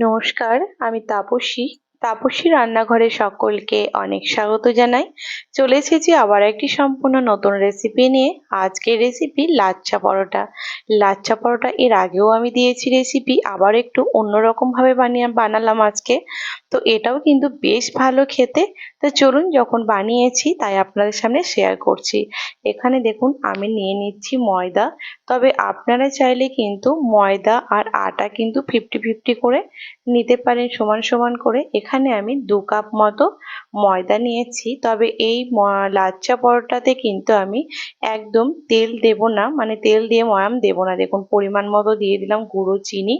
নমস্কার আমি তাপসী। তাপসী রান্নাঘরে সকলকে অনেক স্বাগত জানাই। চলে এসেছি আবার একটি সম্পূর্ণ নতুন রেসিপি নিয়ে। আজকের রেসিপি লাচ্ছা পরোটা। লাচ্ছা পরোটা এর আগেও আমি দিয়েছি রেসিপি আবার একটু অন্যরকমভাবে বানিয়ে বানালাম আজকে। তো এটাও কিন্তু বেশ ভালো খেতে। তো চলুন যখন বানিয়েছি তাই আপনাদের সামনে শেয়ার করছি। এখানে দেখুন আমি নিয়ে নিচ্ছি ময়দা। তবে আপনারা চাইলে কিন্তু ময়দা আর আটা কিন্তু ফিফটি ফিফটি করে নিতে পারেন সমান সমান করে। এখানে আমি দু কাপ মতো ময়দা নিয়েছি। তবে এই লাচ্চা পরোটাতে কিন্তু আমি একদম তেল দেব না। মানে তেল দিয়ে ময়াম দেব না। দেখুন, পরিমাণ মতো দিয়ে দিলাম গুঁড়ো, চিনি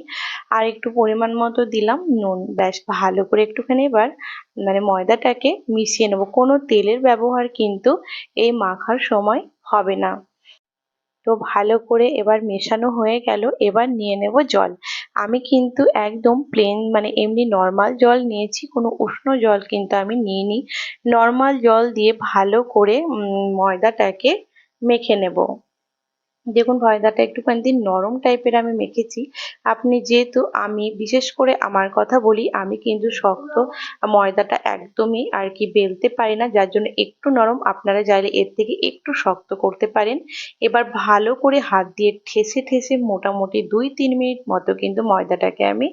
আর একটু পরিমাণ মতো দিলাম নুন। ব্যাস, ভালো করে একটুখানি এবার মানে ময়দাটাকে মিশিয়ে নেব। কোনো তেলের ব্যবহার কিন্তু এই মাখার সময় হবে না। তো ভালো করে এবার মেশানো হয়ে গেল। এবার নিয়ে নেব জল। আমি কিন্তু একদম প্লেন মানে এমনি নর্মাল জল নিয়েছি, কোনো উষ্ণ জল কিন্তু আমি নিইনি। নর্মাল জল দিয়ে ভালো করে ময়দাটাকে মেখে নেব। দেখুন, ময়দাটা একটুখানি নরম টাইপের আমি মেখেছি। আপনি যেহেতু আমি, বিশেষ করে আমার কথা বলি, আমি কিন্তু শক্ত। ময়দাটা একদমই আর কি বেলতে পারি না, যার জন্য একটু নরম। আপনারা চাইলে এর থেকে একটু শক্ত করতে পারেন। এবার ভালো করে হাত দিয়ে ঠেসে ঠেসে মোটামুটি দুই, তিন মিনিট মতো কিন্তু ময়দাটাকে আমি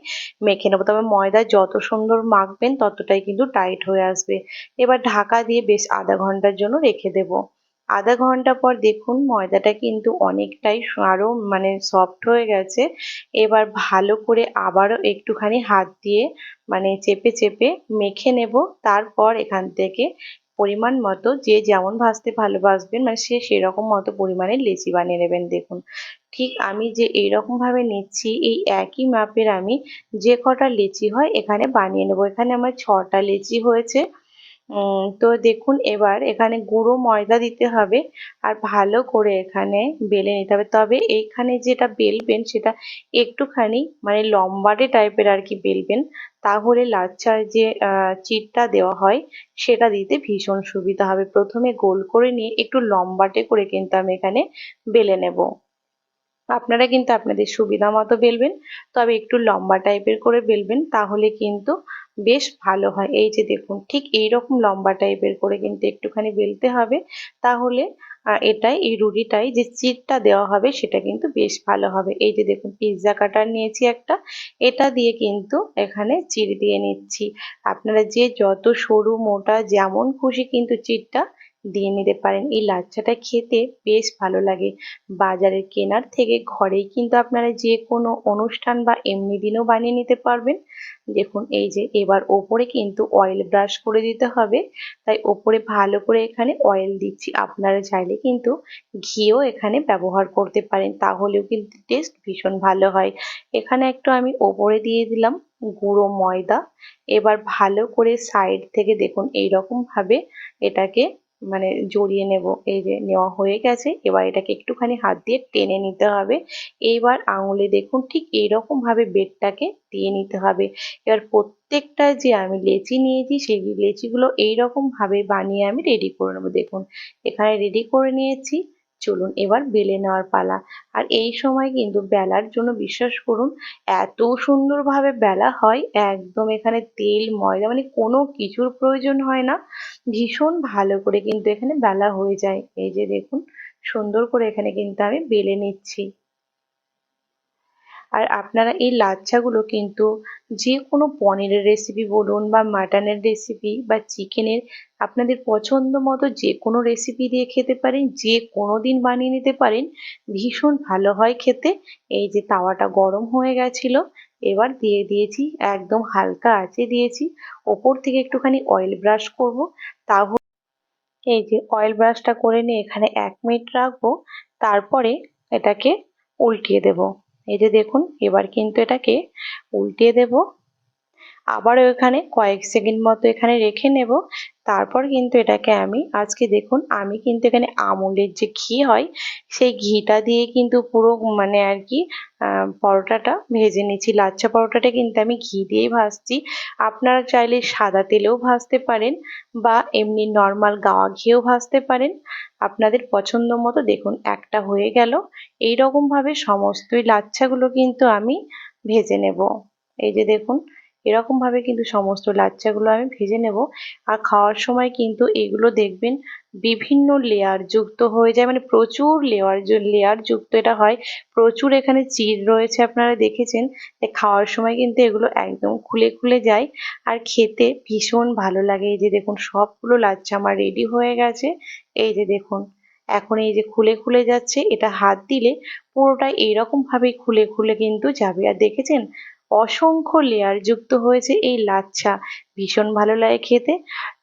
মেখে নেব। তবে ময়দা যত সুন্দর মাখবেন, ততটাই কিন্তু টাইট হয়ে আসবে। এবার ঢাকা দিয়ে বেশ আধা ঘণ্টার জন্য রেখে দেবো। আধা ঘণ্টা পর দেখুন ময়দাটা কিন্তু অনেকটাই আরও মানে সফট হয়ে গেছে। এবার ভালো করে আবারও একটুখানি হাত দিয়ে মানে চেপে চেপে মেখে নেব। তারপর এখান থেকে পরিমাণ মতো যে যেমন ভাজতে ভালোবাসবেন মানে সে সেরকম মতো পরিমাণে লেচি বানিয়ে নেবেন দেখুন। ঠিক আমি যে এইরকমভাবে নিচ্ছি, এই একই মাপের আমি যে কটা লেচি হয় এখানে বানিয়ে নেব। এখানে আমার ছটা লেচি হয়েছে। তো দেখুন এবার এখানে গুঁড়ো ময়দা দিতে হবে আর ভালো করে এখানে বেলে নিতে হবে। তবে এইখানে যেটা বেলবেন সেটা একটুখানি মানে লম্বাটে টাইপের আর কি বেলবেন, তাহলে লাচ্ছার যে চিটটা দেওয়া হয় সেটা দিতে ভীষণ সুবিধা হবে। প্রথমে গোল করে নিয়ে একটু লম্বাটে করে কিন্তু আমি এখানে বেলে নেব। আপনারা কিন্তু আপনাদের সুবিধা মতো বেলবেন, তবে একটু লম্বা টাইপের করে বেলবেন, তাহলে কিন্তু বেশ ভালো হয়। এই যে দেখুন, ঠিক এই রকম লম্বা টাইপের করে কিন্তু একটুখানি বেলতে হবে। তাহলে এটাই, এই রুটিটাই যে চিটটা দেওয়া হবে সেটা কিন্তু বেশ ভালো হবে। এই যে দেখুন, পিৎজা কাটার নিয়েছি একটা। এটা দিয়ে কিন্তু এখানে চিড় দিয়ে নিচ্ছি। আপনারা যে যত সরু, মোটা, যেমন খুশি কিন্তু চিটটা দিয়ে নিতে পারেন। এই লাচ্ছাটা খেতে বেশ ভালো লাগে। বাজারের কেনার থেকে ঘরেই কিন্তু আপনারা যে কোনো অনুষ্ঠান বা এমনি দিনও বানিয়ে নিতে পারবেন। দেখুন, এই যে এবার ওপরে কিন্তু অয়েল ব্রাশ করে দিতে হবে। তাই ওপরে ভালো করে এখানে অয়েল দিচ্ছি। আপনারা চাইলে কিন্তু ঘিও এখানে ব্যবহার করতে পারেন। তাহলেও কিন্তু টেস্ট ভীষণ ভালো হয়। এখানে একটু আমি ওপরে দিয়ে দিলাম গুঁড়ো ময়দা। এবার ভালো করে সাইড থেকে দেখুন এইরকম ভাবে এটাকে মানে জড়িয়ে নেব। এই যে নেওয়া হয়ে গেছে। এবার এটাকে একটুখানি হাত দিয়ে টেনে নিতে হবে। এইবার আঙুলে দেখুন ঠিক এইরকম ভাবে বেডটাকে দিয়ে নিতে হবে। এবার প্রত্যেকটা যে আমি লেচি নিয়েছি, সেই লেচিগুলো এইরকমভাবে বানিয়ে আমি রেডি করে নেব। দেখুন, এখানে রেডি করে নিয়েছি। চলুন এবার বেলে নেওয়ার পালা। আর এই সময় কিন্তু বেলার জন্য বিশ্বাস করুন, এত সুন্দরভাবে বেলা হয়, একদম এখানে তেল, ময়দা মানে কোনো কিছুর প্রয়োজন হয় না। ভীষণ ভালো করে কিন্তু এখানে বেলা হয়ে যায়। এই যে দেখুন, সুন্দর করে এখানে কিন্তু আমি বেলে নিচ্ছি। আর আপনারা এই লাচ্ছাগুলো কিন্তু যে কোনো পনিরের রেসিপি বলুন বা মাটনের রেসিপি বা চিকেনের আপনাদের পছন্দ মতো যে কোনো রেসিপি দিয়ে খেতে পারেন যে কোনো দিন বানিয়ে নিতে পারেন, ভীষণ ভালো হয় খেতে। এই যে তাওয়াটা গরম হয়ে গেছিল, এবার দিয়ে দিয়েছি, একদম হালকা আঁচে দিয়েছি, ওপর থেকে একটুখানি অয়েল ব্রাশ করব। তাহলে এই যে অয়েল ব্রাশটা করে নিয়ে এখানে এক মিনিট রাখব, তারপরে এটাকে উল্টিয়ে দেব। এই যে দেখুন এবার কিন্তু এটাকে উল্টিয়ে দেব। আবারও এখানে কয়েক সেকেন্ড মতো এখানে রেখে নেব। তারপর কিন্তু এটাকে আমি, আজকে দেখুন, আমি কিন্তু এখানে আমুলের যে ঘি হয়, সেই ঘিটা দিয়ে কিন্তু পুরো মানে আর কি পরোটাটা ভেজে নিচ্ছি। লাচ্ছা পরোটাটা কিন্তু আমি ঘি দিয়েই ভাজছি। আপনারা চাইলে সাদা তেলেও ভাজতে পারেন বা এমনি নর্মাল গাওয়া ঘিও ভাজতে পারেন। আপনাদের পছন্দ মতো দেখুন, একটা হয়ে গেল। এইরকমভাবে সমস্তই লাচ্ছাগুলো কিন্তু আমি ভেজে নেব। এই যে দেখুন এরকমভাবে কিন্তু সমস্ত লাচ্চাগুলো আমি ভেজে নেব। আর খাওয়ার সময় কিন্তু এগুলো দেখবেন বিভিন্ন লেয়ার যুক্ত হয়ে যায় মানে প্রচুর লেয়ার লেয়ার যুক্ত এটা হয়। প্রচুর এখানে চিড় রয়েছে আপনারা দেখেছেন। তাই খাওয়ার সময় কিন্তু এগুলো একদম খুলে খুলে যায়। আর খেতে ভীষণ ভালো লাগে। এই যে দেখুন সবগুলো লাচ্চা আমার রেডি হয়ে গেছে। এই যে দেখুন, এখন এই যে খুলে খুলে যাচ্ছে, এটা হাত দিলে পুরোটা এইরকম ভাবেই খুলে খুলে কিন্তু যাবে। আর দেখেছেন? অসংখ্য লেয়ার যুক্ত হয়েছে এই লাচ্ছা। ভীষণ ভালো লাগে খেতে।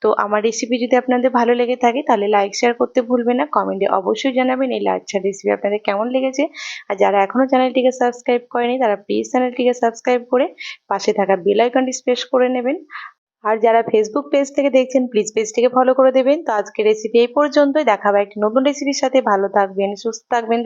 তো আমার রেসিপি যদি আপনাদের ভালো লেগে থাকে, তাহলে লাইক শেয়ার করতে ভুলবেন না। কমেন্টে অবশ্যই জানাবেন এই লাচ্ছা রেসিপি আপনাদের কেমন লেগেছে। আর যারা এখনও চ্যানেলটিকে সাবস্ক্রাইব করেনি, তারা প্লিজ চ্যানেলটিকে সাবস্ক্রাইব করে পাশে থাকা বেল আইকনটি প্রেস করে নেবেন। আর যারা ফেসবুক পেজ থেকে দেখছেন প্লিজ পেজটিকে ফলো করে দেবেন। তো আজকে রেসিপি এই পর্যন্তই। দেখাবে একটি নতুন রেসিপির সাথে। ভালো থাকবেন, সুস্থ থাকবেন।